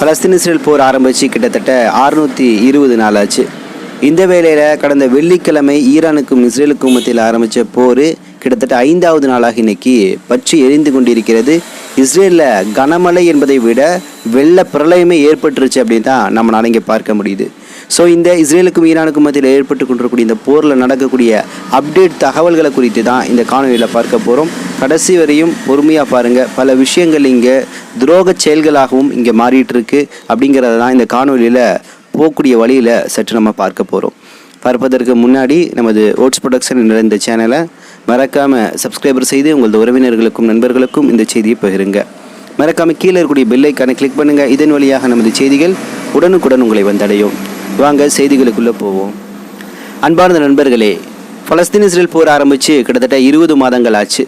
Palestine Israel போர் ஆரம்பித்து கிட்டத்தட்ட அறுநூற்றி இருபது நாள் ஆச்சு இந்த வேளையில் கடந்த வெள்ளிக்கிழமை ஈரானுக்கும் இஸ்ரேலுக்கும் மத்தியில் ஆரம்பித்த போர் கிட்டத்தட்ட ஐந்தாவது நாளாக இன்னைக்கு பற்றி எரிந்து கொண்டிருக்கிறது. இஸ்ரேலில் கனமழை என்பதை விட வெள்ள பிரளயமே ஏற்பட்டுருச்சு அப்படின்னு தான் நம்மளால இங்கே பார்க்க முடியுது. ஸோ இந்த இஸ்ரேலுக்கும் ஈரானுக்கும் மத்தியில் ஏற்பட்டு கொண்டிருக்கக்கூடிய இந்த போரில் நடக்கக்கூடிய அப்டேட் தகவல்களை குறித்து தான் இந்த காணொலியில் பார்க்க போகிறோம் கடைசி வரையும் பொறுமையாக பாருங்கள் பல விஷயங்கள் இங்கே துரோக செயல்களாகவும் இங்கே மாறிட்டு இருக்கு அப்படிங்கிறத தான் இந்த காணொலியில் போகக்கூடிய வழியில் சற்று நம்ம பார்க்க போகிறோம் பார்ப்பதற்கு முன்னாடி நமது ஓட்ஸ் ப்ரொடக்ஷன் என்ற இந்த சேனலை மறக்காமல் சப்ஸ்கிரைபர் செய்து உங்களது உறவினர்களுக்கும் நண்பர்களுக்கும் இந்த செய்தியை பகிருங்க. மறக்காம கீழே இருக்கக்கூடிய பெல் கிளிக் பண்ணுங்க. இதன் வழியாக நமது செய்திகள் உடனுக்குடன் உங்களை வந்தடையும். வாங்க செய்திகளுக்குள்ளே போவோம். அன்பார்ந்த நண்பர்களே பலஸ்தீன் இஸ்ரேல் போர் ஆரம்பித்து கிட்டத்தட்ட இருபது மாதங்கள் ஆச்சு.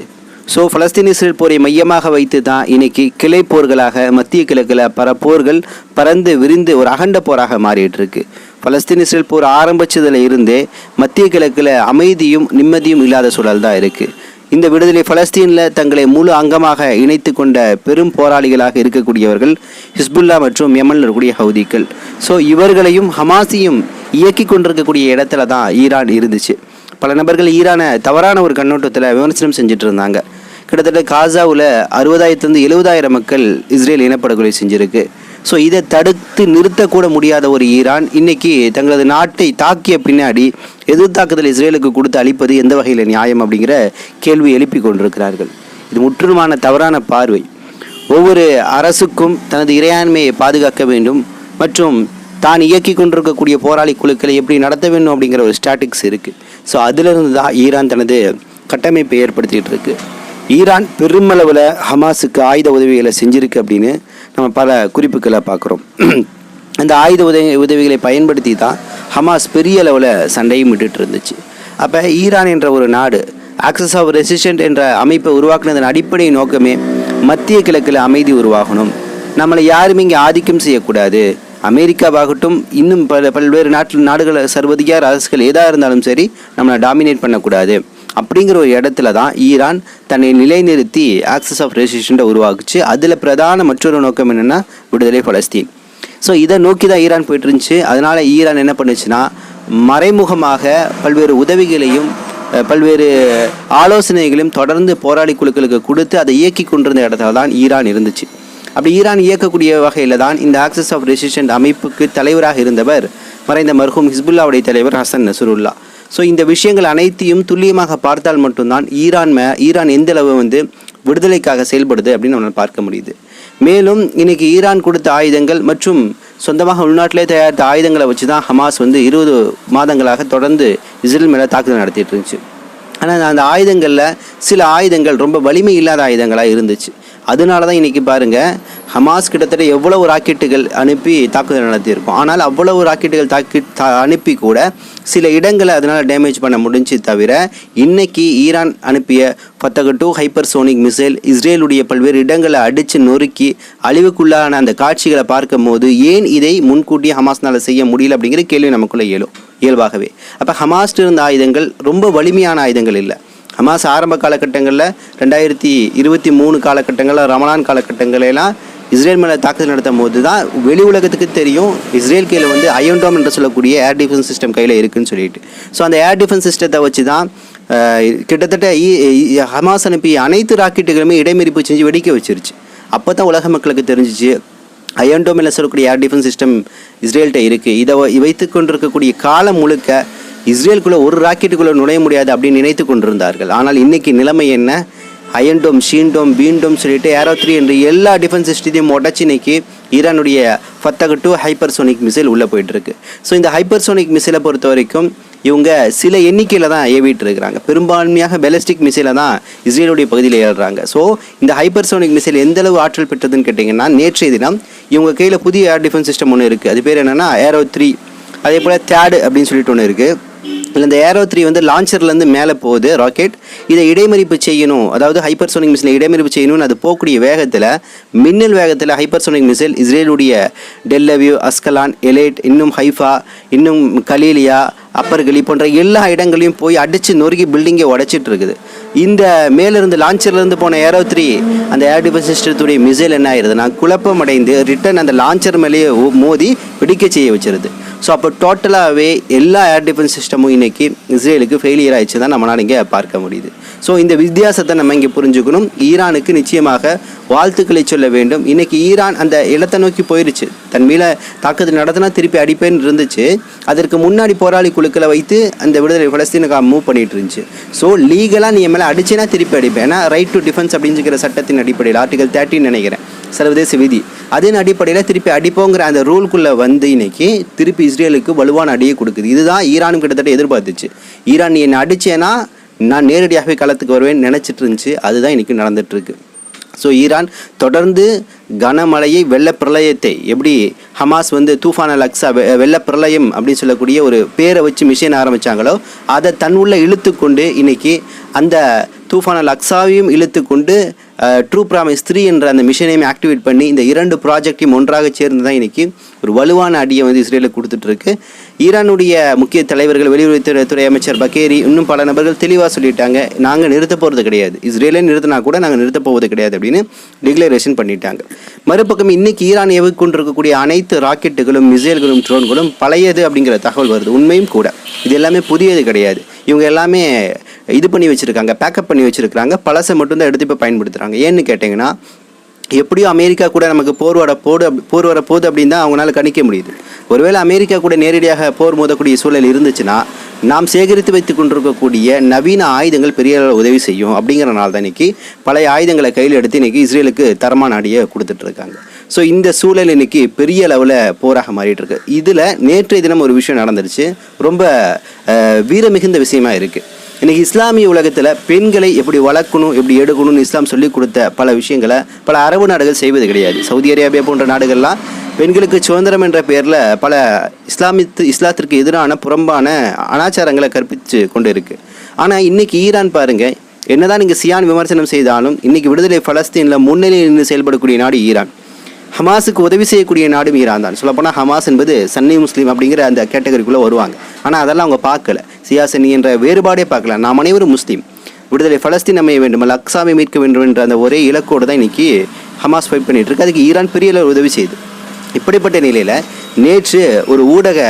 ஸோ பலஸ்தீன் இஸ்ரேல் போரை மையமாக வைத்து தான் இன்னைக்கு கிளை போர்களாக மத்திய கிழக்கில் பல போர்கள் பறந்து விரிந்து ஒரு அகண்ட போராக மாறிட்டு இருக்கு பலஸ்தீன் இஸ்ரேல் போர் ஆரம்பித்ததில் இருந்தே மத்திய கிழக்கில் அமைதியும் நிம்மதியும் இல்லாத சூழல் தான் இருக்குது இந்த விடுதலை பலஸ்தீனில் தங்களை முழு அங்கமாக இணைத்து கொண்ட பெரும் போராளிகளாக இருக்கக்கூடியவர்கள் ஹிஸ்புல்லா மற்றும் யமனில் இருக்கக்கூடிய ஹவுதிகள் ஸோ இவர்களையும் ஹமாஸையும் இயக்கி கொண்டிருக்கக்கூடிய இடத்துல தான் ஈரான் இருந்துச்சு. பல நபர்கள் ஈரானை தவறான ஒரு கண்ணோட்டத்தில் விமர்சனம் செஞ்சுட்டு இருந்தாங்க. கிட்டத்தட்ட காசாவில் அறுபதாயிரத்துலேருந்து எழுபதாயிரம் மக்கள் இஸ்ரேல் இனப்படுகொலை செஞ்சுருக்கு. ஸோ இதை தடுத்து நிறுத்தக்கூட முடியாத ஒரு ஈரான் இன்னைக்கு தங்களது நாட்டை தாக்கிய பின்னாடி எதிர்த்தாக்குதல் இஸ்ரேலுக்கு கொடுத்து அளிப்பது எந்த வகையில் நியாயம் அப்படிங்கிற கேள்வி எழுப்பி கொண்டிருக்கிறார்கள். இது முற்றிலுமான தவறான பார்வை. ஒவ்வொரு அரசுக்கும் தனது இறையாண்மையை பாதுகாக்க வேண்டும் மற்றும் தான் இயக்கி கொண்டிருக்கக்கூடிய போராளி குழுக்களை எப்படி நடத்த வேண்டும் அப்படிங்கிற ஒரு ஸ்டாட்டிக்ஸ் இருக்குது ஸோ அதிலிருந்து தான் ஈரான் தனது கட்டமைப்பை ஏற்படுத்திகிட்டு இருக்கு. ஈரான் பெருமளவில் ஹமாஸுக்கு ஆயுத உதவிகளை செஞ்சிருக்கு அப்படின்னு நம்ம பல குறிப்புகளை பார்க்குறோம். அந்த ஆயுத உதவி உதவிகளை பயன்படுத்தி தான் ஹமாஸ் பெரிய அளவில் சண்டையும் விட்டுட்டு இருந்துச்சு அப்போ ஈரான் என்ற ஒரு நாடு ஆக்சஸ் ஆஃப் ரெசிஸ்டன்ட் என்ற அமைப்பை உருவாக்குனதன் அடிப்படை நோக்கமே மத்திய கிழக்கில் அமைதி உருவாகணும். நம்மளை யாரும் இங்கே ஆதிக்கம் செய்யக்கூடாது. அமெரிக்காவாகட்டும் இன்னும் பல பல்வேறு நாட்டு நாடுகள் சர்வதிகார அரசுகள் எதாக இருந்தாலும் சரி நம்மளை டாமினேட் பண்ணக்கூடாது. அப்படிங்கிற ஒரு இடத்துல தான் ஈரான் தன்னை நிலைநிறுத்தி ஆக்சஸ் ஆஃப் ரெசிஸ்டண்ட்டை உருவாக்குச்சு. அதில் பிரதான மற்றொரு நோக்கம் என்னென்னா விடுதலை பலஸ்தீன். ஸோ இதை நோக்கி தான் ஈரான் போயிட்டு இருந்துச்சு அதனால் ஈரான் என்ன பண்ணுச்சுன்னா மறைமுகமாக பல்வேறு உதவிகளையும் பல்வேறு ஆலோசனைகளையும் தொடர்ந்து போராளி குழுக்களுக்கு கொடுத்து அதை இயக்கி கொண்டிருந்த இடத்துல தான் ஈரான் இருந்துச்சு. அப்படி ஈரான் இயக்கக்கூடிய வகையில் தான் இந்த ஆக்சஸ் ஆஃப் ரெசிஸ்டன்ட் அமைப்புக்கு தலைவராக இருந்தவர் மறைந்த மர்ஹூம் ஹிஸ்புல்லாவுடைய தலைவர் ஹசன் நசருல்லா. ஸோ இந்த விஷயங்கள் அனைத்தையும் துல்லியமாக பார்த்தால் மட்டும்தான் ஈரான் மே ஈரான் எந்த அளவு வந்து விடுதலைக்காக செயல்படுது அப்படின்னு நம்மளால் பார்க்க முடியுது. மேலும் இன்னைக்கு ஈரான் கொடுத்த ஆயுதங்கள் மற்றும் சொந்தமாக உள்நாட்டிலே தயாரித்த ஆயுதங்களை வச்சு தான் ஹமாஸ் வந்து இருபது மாதங்களாக தொடர்ந்து இஸ்ரேல் மேலே தாக்குதல் நடத்திட்டு இருந்துச்சு. ஆனால் அந்த ஆயுதங்களில் சில ஆயுதங்கள் ரொம்ப வலிமை இல்லாத ஆயுதங்களாக இருந்துச்சு. அதனால தான் இன்றைக்கி பாருங்கள் ஹமாஸ் கிட்டத்தட்ட எவ்வளவு ராக்கெட்டுகள் அனுப்பி தாக்குதல் நடத்தியிருக்கோம். ஆனால் அவ்வளவு ராக்கெட்டுகள் தாக்கி அனுப்பி கூட சில இடங்களை அதனால் டேமேஜ் பண்ண முடிஞ்சு தவிர இன்னைக்கு ஈரான் அனுப்பிய பத்தக டூ ஹைப்பர்சோனிக் மிசைல் இஸ்ரேலுடைய பல்வேறு இடங்களை அடித்து நொறுக்கி அழிவுக்குள்ளான அந்த காட்சிகளை பார்க்கும் போது ஏன் இதை முன்கூட்டியே ஹமாஸ்னால் செய்ய முடியல அப்படிங்கிற கேள்வி நமக்குள்ளே இயலும் இயல்பாகவே. அப்போ ஹமாஸ்ட் இருந்த ஆயுதங்கள் ரொம்ப வலிமையான ஆயுதங்கள் இல்லை. ஹமாஸ் ஆரம்ப காலகட்டங்களில் ரெண்டாயிரத்தி இருபத்தி மூணு காலகட்டங்களில் ரமலான் காலகட்டங்களெல்லாம் இஸ்ரேல் மேலே தாக்குதல் நடத்தும் போது தான் வெளி உலகத்துக்கு தெரியும் இஸ்ரேல் கையில் வந்து அயோன்டோம் என்று சொல்லக்கூடிய ஏர் டிஃபென்ஸ் சிஸ்டம் கையில் இருக்குன்னு சொல்லிட்டு. ஸோ அந்த ஏர் டிஃபென்ஸ் சிஸ்டத்தை வச்சு தான் கிட்டத்தட்ட இ- ஹமாஸ் அனுப்பிய அனைத்து ராக்கெட்டுகளுமே இடைமறிப்பு செஞ்சு வெடிக்க வச்சிருச்சு. அப்போ தான் உலக மக்களுக்கு தெரிஞ்சிச்சு அயன்டோமில் சொல்லக்கூடிய ஏர் டிஃபென்ஸ் சிஸ்டம் இஸ்ரேல்கிட்ட இருக்குது இதை வைத்து கொண்டிருக்கக்கூடிய காலம் முழுக்க இஸ்ரேலுக்குள்ளே ஒரு ராக்கெட்டுக்குள்ளே நுழைய முடியாது அப்படின்னு நினைத்து கொண்டிருந்தார்கள். ஆனால் இன்றைக்கி நிலைமை என்ன? அயன்டோம் ஷீன்டோம் பீன்டோம் சொல்லிட்டு ஏரோ த்ரீ என்று எல்லா டிஃபென்ஸ் சிஸ்டத்தையும் உடச்சி இன்னைக்கு ஈரானுடைய ஃபத்தக டூ ஹைப்பர்சோனிக் மிசைல் உள்ளே போயிட்டுருக்கு. ஸோ இந்த ஹைப்பர்சோனிக் மிசைலை பொறுத்த வரைக்கும் இவங்க சில எண்ணிக்கையில் தான் ஏவிட்டு இருக்கிறாங்க. பெரும்பான்மையாக பெலஸ்டிக் மிசைலை தான் இஸ்ரேலுடைய பகுதியில் ஏறுறாங்க. ஸோ இந்த ஹைப்பர்சோனிக் மிசைல் எந்தளவு ஆற்றல் பெற்றதுன்னு கேட்டிங்கன்னா நேற்றைய தினம் இவங்க கையில் புதிய ஏர் டிஃபென்ஸ் சிஸ்டம் ஒன்று இருக்குது அது பேர் என்னென்னா ஏரோ த்ரீ. அதே போல் தேடு அப்படின்னு சொல்லிட்டு ஒன்று இருக்குது இந்த ஏரோ த்ரீ வந்து லான்ச்சர்லேருந்து மேலே போகுது ராக்கெட் இதை இடைமறிப்பு செய்யணும். அதாவது ஹைப்பர்சோனிக் மிசைலை இடைமறிப்பு செய்யணும்னு அது போகக்கூடிய வேகத்தில் மின்னல் வேகத்தில் ஹைப்பர்சோனிக் மிசைல் இஸ்ரேலுடைய டெல்லவியூ அஸ்கலான் எலேட் இன்னும் ஹைஃபா இன்னும் கலீலியா அப்பர் கலி போன்ற எல்லா இடங்களையும் போய் அடித்து நொறுக்கி பில்டிங்கை உடைச்சிட்டு இருக்குது இந்த மேலிருந்து லான்ச்சர்லேருந்து போன ஏரோ த்ரீ அந்த ஏர் டிஃபென்ஸ் சிஸ்டத்துடைய மிசைல் என்ன ஆயிருதுன்னா குழப்பம் அடைந்து ரிட்டன் அந்த லான்ச்சர் மேலேயே மோதி வெடிக்க செய்ய வச்சிருது. ஸோ அப்போ டோட்டலாகவே எல்லா ஏர் டிஃபென்ஸ் சிஸ்டமும் இன்றைக்கி இஸ்ரேலுக்கு ஃபெயிலியர் ஆயிடுச்சு தான் நம்மளால் இங்கே பார்க்க முடியுது. ஸோ இந்த வித்தியாசத்தை நம்ம இங்கே புரிஞ்சுக்கணும். ஈரானுக்கு நிச்சயமாக வாழ்த்துக்களை சொல்ல வேண்டும். இன்றைக்கி ஈரான் அந்த இடத்தை நோக்கி போயிருச்சு. தன் மேல தாக்குதல் நடத்தினா திருப்பி அடிப்பேன்னு இருந்துச்சு. அதற்கு முன்னாடி போராளி குழுக்களை வைத்து அந்த விடுதலை பலஸ்தீனுக்கு மூவ் பண்ணிட்டு இருந்துச்சு. ஸோ லீகலாக நீ மேலே அடிச்சுனா திருப்பி அடிப்பேன். ஏன்னா ரைட் டு டிஃபென்ஸ் அப்படிங்கிற சட்டத்தின் அடிப்படையில் ஆர்டிகல் தேர்ட்டின்னு நினைக்கிறேன். சர்வதேச விதி. அதன் அடிப்படையில் திருப்பி அடிப்போங்கிற அந்த ரூல்குள்ளே வந்து இன்னைக்கு திருப்பி இஸ்ரேலுக்கு வலுவான அடியை கொடுக்குது. இதுதான் ஈரானும் கிட்டத்தட்ட எதிர்பார்த்துச்சு. ஈரான் நீ என்னை அடித்தேன்னா நான் நேரடியாகவே களத்துக்கு வருவேன் நினச்சிட்டு இருந்துச்சு. அதுதான் இன்னைக்கு நடந்துகிட்ருக்கு ஸோ ஈரான் தொடர்ந்து கனமழையை வெள்ள பிரளயத்தை எப்படி ஹமாஸ் வந்து தூஃபான் அல் அக்ஸா வெ- வெள்ள பிரளயம் அப்படின்னு சொல்லக்கூடிய ஒரு பேரை வச்சு மிஷின் ஆரம்பித்தாங்களோ அதை தன் உள்ள இழுத்து கொண்டு இன்னைக்கு அந்த தூஃபான் அல் அக்ஸாவையும் இழுத்து கொண்டு ட்ரூ ப்ராமிஸ் த்ரீ என்ற அந்த மிஷனையும் ஆக்டிவேட் பண்ணி இந்த இரண்டு ப்ராஜெக்டையும் ஒன்றாக சேர்ந்து தான் இன்றைக்கி ஒரு வலுவான அடியை வந்து இஸ்ரேலுக்கு கொடுத்துட்ருக்கு ஈரானுடைய முக்கிய தலைவர்கள் வெளியுறவுத்துறை துறை அமைச்சர் பக்கேரி இன்னும் பல நபர்கள் தெளிவாக சொல்லிட்டாங்க. நாங்கள் நிறுத்த போகிறது கிடையாது. இஸ்ரேலே நிறுத்தினா கூட நாங்கள் நிறுத்த போவது கிடையாது அப்படின்னு டிக்ளரேஷன் பண்ணிட்டாங்க. மறுபக்கம் இன்னைக்கு ஈரான் ஏவி கொண்டிருக்கக்கூடிய அனைத்து ராக்கெட்டுகளும் மிசைல்களும் ட்ரோன்களும் பழையது அப்படிங்கிற தகவல் வருது. உண்மையும் கூட. இது எல்லாமே புதியது கிடையாது. இவங்க எல்லாமே இது பண்ணி வச்சுருக்காங்க பேக்கப் பண்ணி வச்சுருக்காங்க பழசை மட்டும்தான் எடுத்து இப்போ பயன்படுத்துகிறாங்க ஏன்னு கேட்டிங்கன்னா எப்படியோ அமெரிக்கா கூட நமக்கு போர் வர போடு அப்படி- போர் வர போகுது அப்படின்னு தான் அவங்களால கணிக்க முடியுது. ஒருவேளை அமெரிக்கா கூட நேரடியாக போர் மோதக்கூடிய சூழல் இருந்துச்சுன்னா நாம் சேகரித்து வைத்து கொண்டிருக்கக்கூடிய நவீன ஆயுதங்கள் பெரிய அளவில் உதவி செய்யும் அப்படிங்கிறனால தான் இன்றைக்கி பழைய ஆயுதங்களை கையில் எடுத்து இன்னைக்கு இஸ்ரேலுக்கு தரமான அடியை கொடுத்துட்டு இருக்காங்க. ஸோ இந்த சூழல் இன்னைக்கு பெரிய அளவில் போராக மாறிட்டுருக்கு இதில் நேற்றைய தினம் ஒரு விஷயம் நடந்துருச்சு. ரொம்ப வீரமிகுந்த விஷயமா இருக்குது இன்னைக்கு இஸ்லாமிய உலகத்தில் பெண்களை எப்படி வளர்க்கணும் எப்படி எடுக்கணும்னு இஸ்லாம் சொல்லி கொடுத்த பல விஷயங்களை பல அரபு நாடுகள் செய்வது கிடையாது. சவுதி அரேபியா போன்ற நாடுகள்லாம் பெண்களுக்கு சுதந்திரம் என்ற பெயரில் பல இஸ்லாமித்து இஸ்லாத்திற்கு எதிரான புறம்பான அனாச்சாரங்களை கற்பித்து கொண்டு இருக்குது ஆனால் இன்னைக்கு ஈரான் பாருங்கள் என்னதான் நீங்கள் சியான் விமர்சனம் செய்தாலும் இன்றைக்கி விடுதலை பலஸ்தீனில் முன்னிலையில் நின்று செயல்படக்கூடிய நாடு ஈரான். ஹமாஸுக்கு உதவி செய்யக்கூடிய நாடும் ஈரான் தான். சொல்லப்போனால் ஹமாஸ் என்பது சன்னி முஸ்லீம் அப்படிங்கிற அந்த கேட்டகரிக்குள்ளே வருவாங்க. ஆனால் அதெல்லாம் அவங்க பார்க்கல. சியாசனி என்ற வேறுபாடே பார்க்கலாம். நாம் அனைவரும் முஸ்லீம். விடுதலை பலஸ்தீன் அமைய வேண்டும் அல்ல அக்ஸாவை மீட்க வேண்டும் என்ற அந்த ஒரே இலக்கோடு தான் இன்னைக்கு ஹமாஸ் ஃபைட் பண்ணிட்டு இருக்கு. அதுக்கு ஈரான் பெரிய அளவு உதவி செய்யுது இப்படிப்பட்ட நிலையில் நேற்று ஒரு ஊடக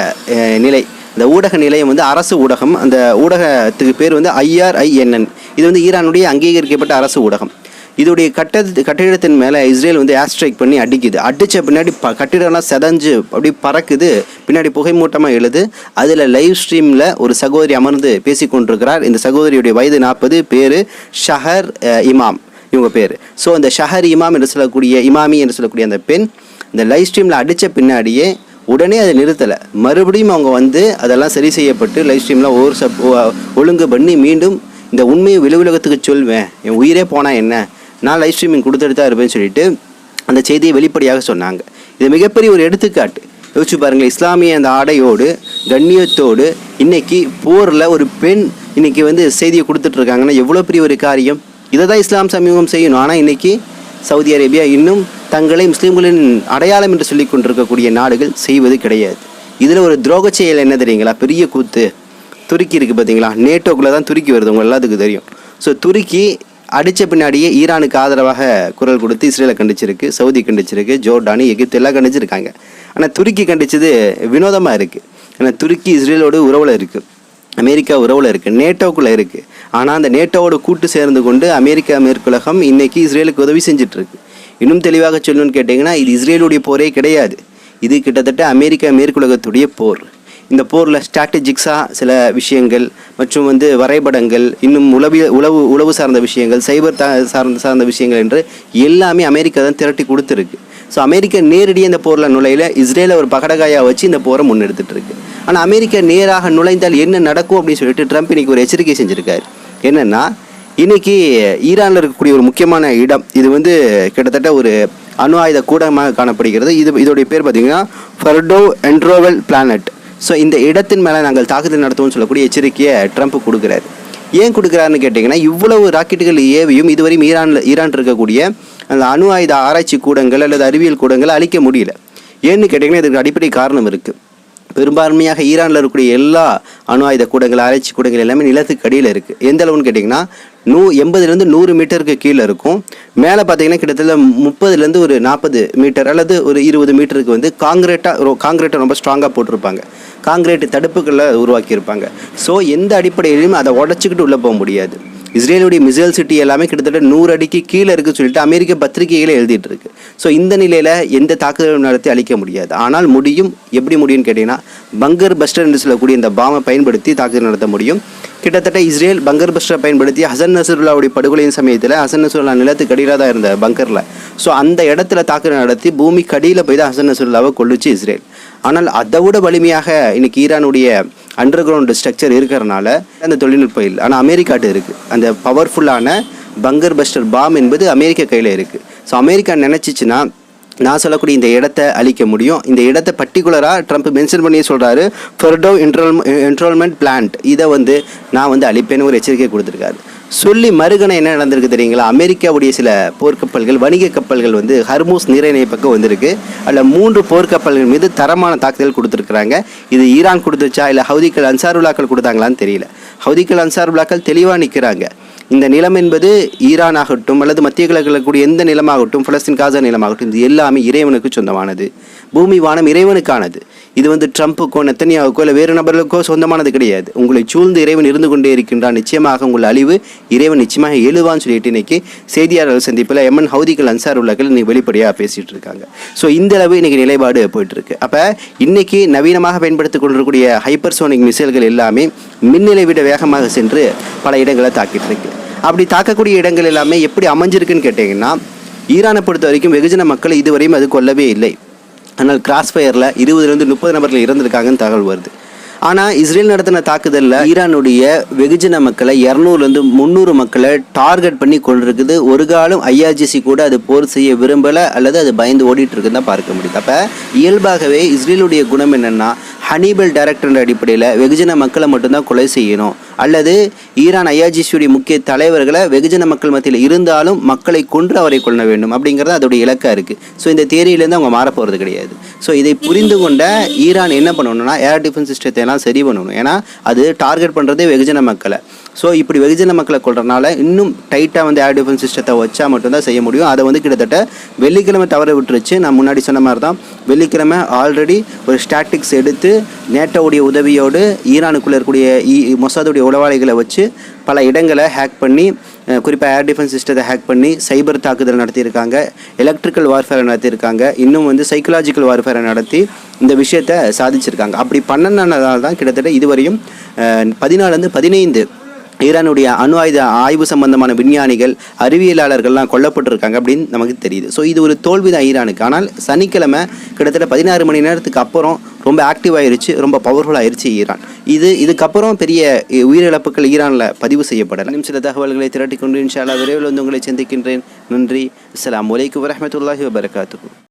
நிலை. இந்த ஊடக நிலையம் வந்து அரசு ஊடகம். அந்த ஊடகத்துக்கு பேர் வந்து ஐஆர்ஐஎன்என். இது வந்து ஈரானுடைய அங்கீகரிக்கப்பட்ட அரசு ஊடகம். இதோடைய கட்ட கட்டிடத்தின் மேலே இஸ்ரேல் வந்து ஏர்ஸ்ட்ரைக் பண்ணி அடிக்குது. அடித்த பின்னாடி ப கட்டிடம்லாம் செதஞ்சு அப்படி பறக்குது. பின்னாடி புகைமூட்டமாக எழுது. அதில் லைவ் ஸ்ட்ரீமில் ஒரு சகோதரி அமர்ந்து பேசி கொண்டிருக்கிறார். இந்த சகோதரியுடைய வயது நாற்பது பேர் ஷஹர் இமாம். இவங்க பேர். ஸோ அந்த ஷஹர் இமாம் என்று சொல்லக்கூடிய இமாமி என்று சொல்லக்கூடிய அந்த பெண் இந்த லைவ் ஸ்ட்ரீமில் அடித்த பின்னாடியே உடனே அதை நிறுத்தலை. மறுபடியும் அவங்க வந்து அதெல்லாம் சரி செய்யப்பட்டு லைவ் ஸ்ட்ரீம்லாம் ஒரு சப் ஒழுங்கு பண்ணி மீண்டும் இந்த உண்மையை வெளியுலகத்துக்கு சொல்வேன். என் உயிரே போனால் என்ன? நான் லைவ் ஸ்ட்ரீமிங் கொடுத்துட்டு தான் இருப்பேன்னு சொல்லிட்டு அந்த செய்தியை வெளிப்படையாக சொன்னாங்க. இது மிகப்பெரிய ஒரு எடுத்துக்காட்டு. யோசிச்சு பாருங்களேன் இஸ்லாமிய அந்த ஆடையோடு கண்ணியத்தோடு இன்றைக்கி போரில் ஒரு பெண் இன்றைக்கி வந்து செய்தியை கொடுத்துட்ருக்காங்கன்னா எவ்வளோ பெரிய ஒரு காரியம்? இதை தான் இஸ்லாம் சமூகம் செய்யணும். ஆனால் இன்றைக்கி சவுதி அரேபியா இன்னும் தங்களை முஸ்லீம்களின் அடையாளம் என்று சொல்லி கொண்டிருக்கக்கூடிய நாடுகள் செய்வது கிடையாது. இதில் ஒரு துரோக செயல் என்ன தெரியுங்களா? பெரிய கூத்து. துருக்கி இருக்குது பார்த்தீங்களா நேட்டோக்குள்ளே தான் துருக்கி வருது. உங்கள் எல்லாத்துக்கும் தெரியும். ஸோ துருக்கி அடித்த பின்னாடியே ஈரானுக்கு ஆதரவாக குரல் கொடுத்து இஸ்ரேலை கண்டிச்சிருக்கு சவுதி கண்டிச்சிருக்கு ஜோர்டானி எகிப்து எல்லாம் கண்டிச்சிருக்காங்க. ஆனால் துருக்கி கண்டிச்சது வினோதமாக இருக்குது ஏன்னா துருக்கி இஸ்ரேலோட உறவில் இருக்குது அமெரிக்கா உறவில் இருக்குது நேட்டோக்குள்ளே இருக்குது ஆனால் அந்த நேட்டோவோட கூட்டு சேர்ந்து கொண்டு அமெரிக்கா மேற்குலகம் இன்னைக்கு இஸ்ரேலுக்கு உதவி செஞ்சிட்ருக்கு. இன்னும் தெளிவாக சொல்லணும்னு கேட்டிங்கன்னா இது இஸ்ரேலுடைய போரே கிடையாது. இது கிட்டத்தட்ட அமெரிக்கா மேற்குலகத்துடைய போர். இந்த போரில் ஸ்ட்ராட்டஜிக்ஸாக சில விஷயங்கள் மற்றும் வந்து வரைபடங்கள் இன்னும் உளவிய உளவு உளவு சார்ந்த விஷயங்கள் சைபர் சார்ந்த சார்ந்த விஷயங்கள் என்று எல்லாமே அமெரிக்கா தான் திரட்டி கொடுத்துருக்கு. ஸோ அமெரிக்கா நேரடியாக இந்த போரில் நுழையில இஸ்ரேலை ஒரு பகடகாயாக வச்சு இந்த போரை முன்னெடுத்துட்டு இருக்கு. ஆனால் அமெரிக்கா நேராக நுழைந்தால் என்ன நடக்கும் அப்படின்னு சொல்லிட்டு ட்ரம்ப் இன்னைக்கு ஒரு எச்சரிக்கை செஞ்சுருக்காரு. என்னென்னா இன்றைக்கி ஈரானில் இருக்கக்கூடிய ஒரு முக்கியமான இடம் இது வந்து கிட்டத்தட்ட ஒரு அணு ஆயுத கூடமாக காணப்படுகிறது. இது இதோடைய பேர் பார்த்திங்கன்னா ஃபர்டோ என்ட்ரோவல் பிளானட் ஸோ இந்த இடத்தின் மேலே நாங்கள் தாக்குதல் நடத்துவோம்னு சொல்லக்கூடிய எச்சரிக்கையை ட்ரம்ப் கொடுக்குறாரு. ஏன் கொடுக்குறாருன்னு கேட்டிங்கன்னா இவ்வளவு ராக்கெட்டுகள் ஏவியும் இதுவரையும் ஈரானில் ஈரான் இருக்கக்கூடிய அந்த அணு ஆயுத ஆராய்ச்சி கூடங்கள் அல்லது அறிவியல் கூடங்களை அழிக்க முடியல. ஏன்னு கேட்டிங்கன்னா இதுக்கு அடிப்படை காரணம் இருக்குது பெரும்பான்மையாக ஈரானில் இருக்கக்கூடிய எல்லா அணு ஆயுத கூடங்கள் ஆராய்ச்சி கூடங்கள் எல்லாமே நிலத்துக்கு அடியில் இருக்குது எந்த அளவுன்னு கேட்டிங்கன்னா நூ எண்பதுலேருந்து நூறு மீட்டருக்கு கீழே இருக்கும். மேலே பார்த்தீங்கன்னா கிட்டத்தட்ட முப்பதுலேருந்து ஒரு நாற்பது மீட்டர் அல்லது ஒரு இருபது மீட்டருக்கு வந்து காங்கிரீட்டாக காங்கிரீட்டை ரொம்ப ஸ்ட்ராங்காக போட்டிருப்பாங்க. காங்கிரீட் தடுப்புகளை உருவாக்கியிருப்பாங்க. ஸோ எந்த அடிப்படையிலையும் அதை உடச்சிக்கிட்டு உள்ளே போக முடியாது. இஸ்ரேலுடைய மிசைல் சிட்டி எல்லாமே கிட்டத்தட்ட நூறு அடிக்கு கீழே இருக்குன்னு சொல்லிட்டு அமெரிக்க பத்திரிகைகளை எழுதிட்டு இருக்கு. ஸோ இந்த நிலையில் எந்த தாக்குதலும் நடத்தி அழிக்க முடியாது. ஆனால் முடியும். எப்படி முடியும்னு கேட்டிங்கன்னா பங்கர் பஸ்டர் என்று சொல்லக்கூடிய இந்த பாமை பயன்படுத்தி தாக்குதல் நடத்த முடியும். கிட்டத்தட்ட இஸ்ரேல் பங்கர் பஸ்டரை பயன்படுத்தி ஹசன் நசருல்லாவுடைய படுகொலையின் சமயத்தில் ஹசன் நசருல்லா நிலத்துக்கு அடியில் தான் இருந்த பங்கரில். ஸோ அந்த இடத்துல தாக்குதல் நடத்தி பூமி கடியில் போய் தான் ஹசன் நசருல்லாவை கொள்ளுச்சு இஸ்ரேல். ஆனால் அதை விட வலிமையாக இன்னைக்கு ஈரானுடைய அண்டர் கிரவுண்ட் ஸ்ட்ரக்சர் இருக்கிறனால அந்த தொழில்நுட்பம் இல்லை. ஆனால் அமெரிக்காட்டு இருக்குது அந்த பவர்ஃபுல்லான பங்கர் பஸ்டர் பாம் என்பது அமெரிக்க கையில் இருக்குது ஸோ அமெரிக்கா நினச்சிச்சுன்னா நான் சொல்லக்கூடிய இந்த இடத்த அழிக்க முடியும். இந்த இடத்த பர்டிகுலராக ட்ரம்ப் மென்ஷன் பண்ணி சொல்கிறாரு ஃபெர்டோ என்ரோல் என்ரோல்மெண்ட் பிளான்ட் இதை வந்து நான் வந்து அழிப்பேன்னு ஒரு எச்சரிக்கை கொடுத்துருக்காரு. சொல்லி மறுகணம் என்ன நடந்திருக்கு தெரியுங்களா? அமெரிக்காவுடைய சில போர்க்கப்பல்கள் வணிக கப்பல்கள் வந்து ஹர்மூஸ் நீரிணை பக்கம் வந்திருக்கு. அதில் மூன்று போர்க்கப்பல்கள் மீது தரமான தாக்குதல் கொடுத்துருக்குறாங்க. இது ஈரான் கொடுத்துச்சா? இல்லை ஹவுதிக்கள் அன்சாருல்லாக்கள் கொடுத்தாங்களான்னு தெரியல. ஹவுதிக்கள் அன்சாருல்லாக்கள் தெளிவாக நிற்கிறாங்க இந்த நிலம் என்பது ஈரான் ஆகட்டும் அல்லது மத்திய கிழக்கில் இருக்கக்கூடிய எந்த நிலமாகட்டும் பலஸ்தீன் காசா நிலமாகட்டும் இது எல்லாமே இறைவனுக்கு சொந்தமானது. பூமி வானம் இறைவனுக்கானது. இது வந்து ட்ரம்ப்புக்கோ நெத்தனியாவுக்கோ இல்லை வேறு நபர்களுக்கோ சொந்தமானது கிடையாது. உங்களை சூழ்ந்து இறைவன் இருந்து கொண்டே இருக்கின்றான். நிச்சயமாக உங்கள் அழிவு இறைவன் நிச்சயமாக எழுவான்னு சொல்லிட்டு இன்னைக்கு செய்தியாளர்கள் சந்திப்பில் எம்என் ஹவுதிகள் அன்சார் உள்ளர்கள் இன்னைக்கு வெளிப்படையாக பேசிகிட்டு இருக்காங்க. ஸோ இந்த அளவு இன்னைக்கு நிலைப்பாடு போயிட்டுருக்கு. அப்போ இன்னைக்கு நவீனமாக பயன்படுத்திக் கொண்டிருக்கக்கூடிய ஹைப்பர்சோனிக் மிசைல்கள் எல்லாமே மின்னிலை விட வேகமாக சென்று பல இடங்களை தாக்கிட்டு இருக்கு. அப்படி தாக்கக்கூடிய இடங்கள் எல்லாமே எப்படி அமைஞ்சிருக்குன்னு கேட்டிங்கன்னா ஈரானை பொறுத்த வரைக்கும் வெகுஜன மக்கள் இதுவரையும் அது கொல்லவே இல்லை. ஆனால் கிராஸ் ஃபயரில் இருபதுலேருந்து முப்பது நபர்கள் இறந்திருக்காங்கன்னு தகவல் வருது. ஆனால் இஸ்ரேல் நடத்தின தாக்குதலில் ஈரானுடைய வெகுஜன மக்களை இரநூறுலேருந்து முந்நூறு மக்களை டார்கெட் பண்ணி கொண்டிருக்குது ஒரு காலம் ஐஆர்ஜிசி கூட அது போர் செய்ய விரும்பலை அல்லது அது பயந்து ஓடிட்டு இருக்குன்னு தான் பார்க்க முடியுது. அப்போ இயல்பாகவே இஸ்ரேலுடைய குணம் என்னென்னா ஹனிபல் டைரக்டர் அடிப்படையில் வெகுஜன மக்களை மட்டும்தான் கொலை செய்யணும். அல்லது ஈரான் ஐயாஜிசியுடைய முக்கிய தலைவர்களை வெகுஜன மக்கள் மத்தியில் இருந்தாலும் மக்களை கொன்று அவரை கொள்ள வேண்டும் அப்படிங்கிறது அதோடைய இலக்காக இருக்குது ஸோ இந்த தேரியிலேருந்து அவங்க மாற போகிறது கிடையாது. ஸோ இதை புரிந்து கொண்ட ஈரான் என்ன பண்ணணும்னா ஏர் டிஃபென்ஸ் சிஸ்டத்தை எல்லாம் சரி பண்ணணும். ஏன்னா அது டார்கெட் பண்ணுறதே வெகுஜன மக்களை. ஸோ இப்படி வெகுஜன மக்களை கொள்றதுனால இன்னும் டைட்டாக வந்து ஏர் டிஃபென்ஸ் சிஸ்டத்தை வச்சா மட்டும்தான் செய்ய முடியும். அதை வந்து கிட்டத்தட்ட வெள்ளிக்கிழமை தவற விட்டுருச்சு. நான் முன்னாடி சொன்ன மாதிரி தான் வெள்ளிக்கிழமை ஆல்ரெடி ஒரு ஸ்டாட்டிக்ஸ் எடுத்து நேட்டோடைய உதவியோடு ஈரானுக்குள்ளே இருக்கக்கூடிய இ மொசாதுடைய உளவாளிகளை வச்சு பல இடங்களை ஹேக் பண்ணி குறிப்பாக ஏர் டிஃபென்ஸ் சிஸ்டத்தை ஹேக் பண்ணி சைபர் தாக்குதல் நடத்தியிருக்காங்க. எலக்ட்ரிக்கல் வார்ஃபேரை நடத்தியிருக்காங்க. இன்னும் வந்து சைக்கலாஜிக்கல் வார்ஃபேரை நடத்தி இந்த விஷயத்தை சாதிச்சிருக்காங்க. அப்படி பண்ணனால தான் கிட்டத்தட்ட இதுவரையும் பதினாலுலேருந்து பதினைந்து ஈரானுடைய அணு ஆயுத ஆய்வு சம்பந்தமான விஞ்ஞானிகள் அறிவியலாளர்கள்லாம் கொல்லப்பட்டிருக்காங்க அப்படின்னு நமக்கு தெரியுது. ஸோ இது ஒரு தோல்வி தான் ஈரானுக்கு. ஆனால் சனிக்கிழமை கிட்டத்தட்ட பதினாறு மணி நேரத்துக்கு அப்புறம் ரொம்ப ஆக்டிவ் ஆயிருச்சு ரொம்ப பவர்ஃபுல் ஆயிருச்சு ஈரான். இது இதுக்கப்புறம் பெரிய உயிரிழப்புகள் ஈரானில் பதிவு செய்யப்படலை. இன்னும் சில தகவல்களை திரட்டிக்கொண்டு இன்ஷால்லா விரைவில் வந்து உங்களை சந்திக்கின்றேன். நன்றி. அஸ்லாம் அலைக்கும் வரமத்துல்லாஹி வபரகாத்து